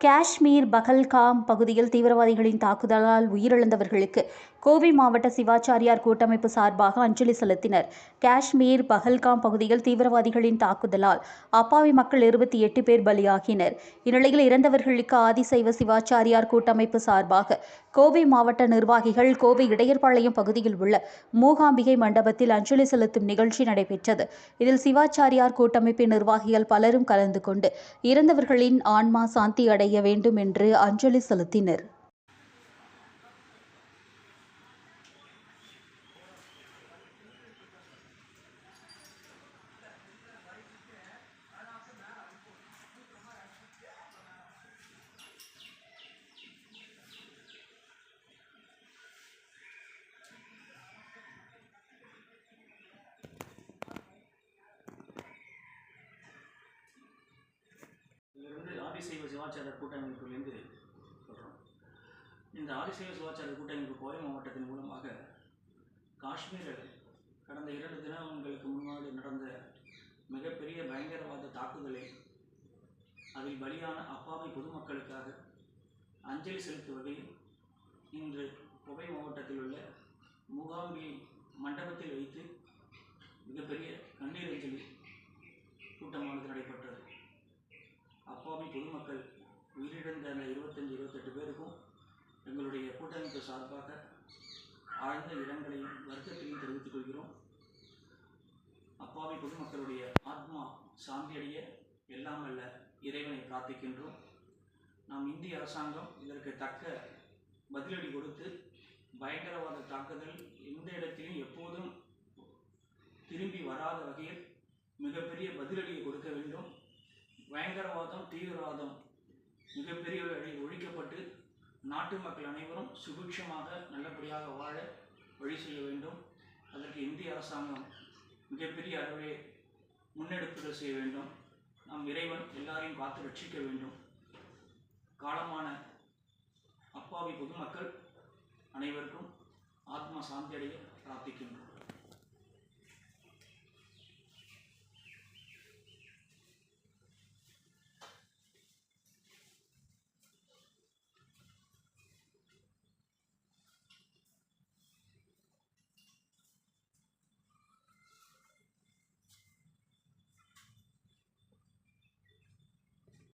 காஷ்மீர் பகல்காம் பகுதியில் தீவிரவாதிகளின் தாக்குதலால் உயிரிழந்தவர்களுக்கு கோவை மாவட்ட சிவாச்சாரியார் கூட்டமைப்பு சார்பாக அஞ்சலி செலுத்தினர். காஷ்மீர் பகல்காம் பகுதியில் தீவிரவாதிகளின் தாக்குதலால் அப்பாவி மக்கள் இருபத்தி எட்டு பேர் பலியாகினர். இந்நிலையில் இறந்தவர்களுக்கு ஆதிசைவ சிவாச்சாரியார் கூட்டமைப்பு சார்பாக கோவை மாவட்ட நிர்வாகிகள் கோவை இடையர்பாளையம் பகுதியில் உள்ள மூகாம்பிகை மண்டபத்தில் அஞ்சலி செலுத்தும் நிகழ்ச்சி நடைபெற்றது. இதில் சிவாச்சாரியார் கூட்டமைப்பின் நிர்வாகிகள் பலரும் கலந்து கொண்டு இறந்தவர்களின் ஆன்மா சாந்தி அடைய வேண்டும் என்று அஞ்சலி செலுத்தினர். ஆதிசைவ சிவாச்சாரியர் கூட்டமைப்பிலிருந்து சொல்கிறோம் இந்த ஆதிசைவ சிவாச்சாரியர் கூட்டமைப்பு கோவை மாவட்டத்தின் மூலமாக காஷ்மீரில் கடந்த இரண்டு தினங்களுக்கு முன்னாடி நடந்த மிகப்பெரிய பயங்கரவாத தாக்குதலை அதில் பலியான அப்பாவி பொதுமக்களுக்காக அஞ்சலி செலுத்தும் வகையில் இன்று கோவை மாவட்டத்தில் உள்ள மூகாம்பி மண்டபத்தில் வைத்து மிகப்பெரிய கண்ணீர் அஞ்சலி கூட்டமானது நடைபெற்றது அப்பாவி பொதுமக்கள் உயிரிழந்த அந்த இருபத்தஞ்சி இருபத்தெட்டு பேருக்கும் எங்களுடைய கூட்டமைப்பு சார்பாக ஆழ்ந்த இரங்கலையும் வருத்தத்தையும் தெரிவித்துக் கொள்கிறோம். அப்பாவி பொதுமக்களுடைய ஆத்மா சாந்தியடைய எல்லாம் அல்ல இறைவனை பிரார்த்திக்கின்றோம். நாம் இந்திய அரசாங்கம் இதற்கு தக்க பதிலடி கொடுத்து பயங்கரவாத தாக்குதல் எந்த இடத்திலும் எப்போதும் திரும்பி வராத வகையில் மிகப்பெரிய பதிலடியை கொடுக்க வேண்டும். பயங்கரவாதம் தீவிரவாதம் மிகப்பெரிய அளவில் ஒழிக்கப்பட்டு நாட்டு மக்கள் அனைவரும் சுபிக்ஷமாக நல்லபடியாக வாழ வழி செய்ய வேண்டும். அதற்கு இந்திய அரசாங்கம் மிகப்பெரிய அளவிலே முன்னெடுப்புகள் செய்ய வேண்டும். நாம் இறைவன் எல்லாரையும் காத்து ரட்சிக்க வேண்டும். காலமான அப்பாவி பொதுமக்கள் அனைவருக்கும் ஆத்மா சாந்தி அடைய பிரார்த்திக்கின்றோம்.